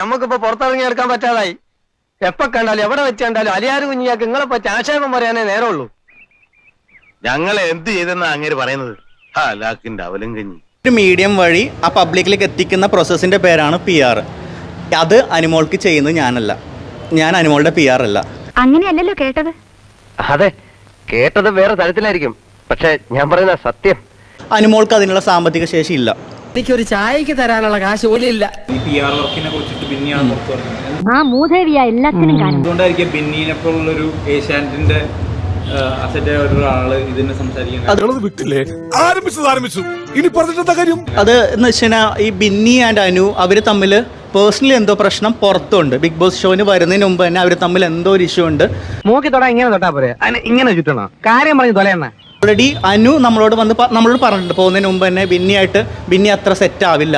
നമുക്കിപ്പോ പുറത്തിറങ്ങി എടുക്കാൻ പറ്റാതായി. എപ്പ കണ്ടാലും എവിടെ വെച്ച് കണ്ടാലും അലിയാരും കുഞ്ഞിയാക്ക്. നിങ്ങളെ പറ്റി ആക്ഷേപം പറയാനേ നേരമുള്ളൂ. ഞങ്ങൾ എന്ത് ചെയ്തെന്നാ അങ്ങേര് പറയുന്നത്? ആ ലാക്കിന്റെ അവലും കഞ്ഞി. ഒരു മീഡിയം വഴി ആ പബ്ലിക്കിലേക്ക് എത്തിക്കുന്ന പ്രോസസ്സിന്റെ പേരാണ് പി ആർ അത് അനിമോൾക്ക് ചെയ്യുന്നത് ഞാനല്ല. ഞാൻ അനുമോളുടെ പി ആർ അല്ല. അങ്ങനെയല്ലല്ലോ കേട്ടത്? അതെ കേട്ടത് വേറെ തരത്തിലായിരിക്കും. പക്ഷെ ഞാൻ പറയുന്ന സത്യം. അനിമോൾക്ക് അതിനുള്ള സാമ്പത്തിക ശേഷി ഇല്ല. എനിക്കൊരു ചായക്ക് തരാനുള്ള കാശ് പോലില്ല ഇല്ല ഈ പി ആർ വർക്കിനെ കുറിച്ചിട്ട് ബിന്നിയാണ് പുറത്തു പറഞ്ഞത്. ആ മൂധേവിയ എല്ലാത്തിനും ബിന്നിനെ പോലുള്ളൊരു ഏഷ്യാനെറ്റിന്റെ അസറ്റ് ഒരാൾ ഇതിനെ സംസാരിക്കാൻ വിട്ടില്ലേ? ആരംഭിച്ചത് ആരംഭിച്ചു. ഇനി പറഞ്ഞിട്ടെന്താ കാര്യം? അത് എന്ന് വെച്ചാൽ ഈ ബിന്നി ആൻഡ് അനു അവർ തമ്മിൽ പേഴ്സണലി എന്തോ പ്രശ്നം പുറത്തുണ്ട്. ബിഗ് ബോസ് ഷോന് വരുന്നതിന് മുമ്പ് തന്നെ അവർ തമ്മിൽ എന്തോ ഒരു ഇഷ്യൂ ഉണ്ട്. മൂക്കി തൊടാ ഇങ്ങനെ തൊട്ടാ പോരെ. ഇങ്ങനെ ചുറ്റണോ. കാര്യം പറഞ്ഞു തൊലയണ്ണ. ഓൾറെഡി അനു നമ്മളോട് വന്ന് നമ്മളോട് പറഞ്ഞിട്ടുണ്ട്. പോകുന്നതിന് മുമ്പ് തന്നെ ബിന്നിയായിട്ട് ബിന്നി അത്ര സെറ്റ് ആവില്ല.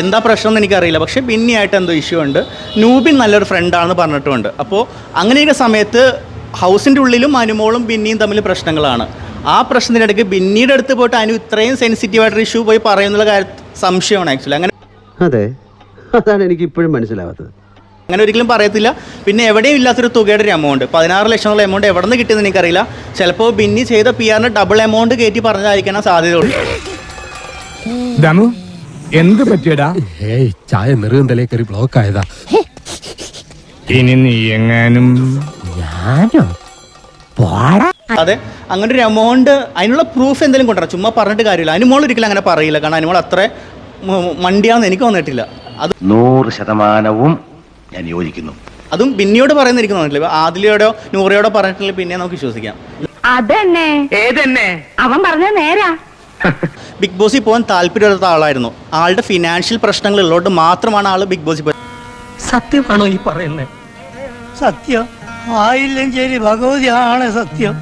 എന്താ പ്രശ്നം എന്ന് എനിക്കറിയില്ല. പക്ഷേ ബിന്നിയായിട്ട് എന്തോ ഇഷ്യൂ ഉണ്ട്. നൂബിൻ നല്ലൊരു ഫ്രണ്ടാണെന്ന് പറഞ്ഞിട്ടുണ്ട്. അപ്പോൾ അങ്ങനെയൊക്കെ സമയത്ത് ഹൗസിന്റെ ഉള്ളിലും അനുമോളും ബിന്നിയും തമ്മിൽ പ്രശ്നങ്ങളാണ്. ആ പ്രശ്നത്തിനിടയ്ക്ക് ബിന്നിയുടെ അടുത്ത് പോയിട്ട് അനു ഇത്രയും സെൻസിറ്റീവ് ആയിട്ടൊരു ഇഷ്യൂ പോയി പറയുന്നുള്ള കാര്യം സംശയമാണ് ആക്ച്വലി അങ്ങനെ അതെ. അതാണ് എനിക്ക് ഇപ്പോഴും മനസ്സിലാവാത്തത്. അങ്ങനെ ഒരിക്കലും പറയത്തില്ല. പിന്നെ എവിടെയും ഇല്ലാത്തൊരു തുകയുടെ ഒരു എമൗണ്ട് പതിനാറ് ലക്ഷം എന്നുള്ള എമൗണ്ട് എവിടെ നിന്ന് കിട്ടിയെന്ന് എനിക്കറിയില്ല. ചിലപ്പോൾ ബിന്നി ചെയ്ത പി ആറിന് ഡബിൾ എമൗണ്ട് കയറ്റി പറഞ്ഞതായിരിക്കാൻ സാധ്യതയുള്ളൂ. ദമു എന്ത് പറ്റിയടാ? ഏയ് ചായ നെറുകന്തലേ കയറി ബ്ലോക്ക് ആയതാ. ഇനി നീ എങ്ങാനും അതെ അങ്ങനെ ഒരു എമൗണ്ട് അതിനുള്ള പ്രൂഫ് എന്തെങ്കിലും കൊണ്ടുവരാം. ചുമ്മാ പറഞ്ഞിട്ട് കാര്യമില്ല. അനുമോൾ ഒരിക്കലും അങ്ങനെ പറയില്ല. കാരണം അനുമോൾ അത്ര മ- മണ്ടിയാന്ന് എനിക്ക് തോന്നിയിട്ടില്ല. അത് നൂറ് ശതമാനവും ഞാൻ യോജിക്കുന്നു. അതും പിന്നീട് പറയുന്ന എനിക്ക് തോന്നിയിട്ടില്ല ആദിലയോടോ നൂറയോടോ പറഞ്ഞിട്ടില്ല പിന്നെ നമുക്ക് വിശ്വസിക്കാം. അതന്നെ. ഏതെന്നെ? അവൻ പറഞ്ഞ നേരാ. ബിഗ് ബോസിൽ പോകാൻ താല്പര്യമുള്ള ആളായിരുന്നു. ആളുടെ ഫിനാൻഷ്യൽ പ്രശ്നങ്ങൾ ഉള്ളതുകൊണ്ട് മാത്രമാണ് ആൾ ബിഗ് ബോസിൽ പോയത്. സത്യമാണോ ഈ പറയുന്നത് സത്യം. ആയില്ലും ശരി ഭഗവതിയാണ് സത്യം.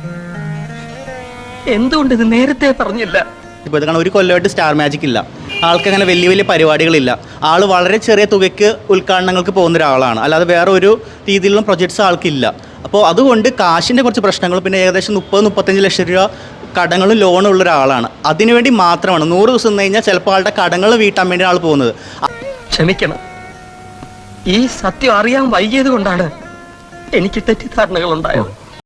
എന്തുകൊണ്ട് ഇത് നേരത്തെ പറഞ്ഞില്ല? ഇപ്പൊ ഇത് കാരണം ഒരു കൊല്ലമായിട്ട് സ്റ്റാർ മാജിക് ഇല്ല. ആൾക്ക് അങ്ങനെ വലിയ വലിയ പരിപാടികളില്ല. ആൾ വളരെ ചെറിയ തുകയ്ക്ക് ഉദ്ഘാടനങ്ങൾക്ക് പോകുന്ന ഒരാളാണ്. അല്ലാതെ വേറെ ഒരു രീതിയിലുള്ള പ്രൊജക്ട്സ് ആൾക്കില്ല. അപ്പോൾ അതുകൊണ്ട് കാശിന്റെ കുറച്ച് പ്രശ്നങ്ങൾ പിന്നെ ഏകദേശം മുപ്പത് മുപ്പത്തഞ്ച് ലക്ഷം രൂപ കടങ്ങളും ലോണും ഉള്ള ഒരാളാണ്. അതിനുവേണ്ടി മാത്രമാണ് നൂറ് ദിവസം കഴിഞ്ഞാൽ ചിലപ്പോൾ ആളുടെ കടങ്ങൾ വീട്ടാൻ വേണ്ടി ആൾ പോകുന്നത്. ക്ഷമിക്കണം. ഈ സത്യം അറിയാൻ വൈകിയത് കൊണ്ടാണ് എനിക്ക് തെറ്റിദ്ധാരണകൾ ഉണ്ടായത്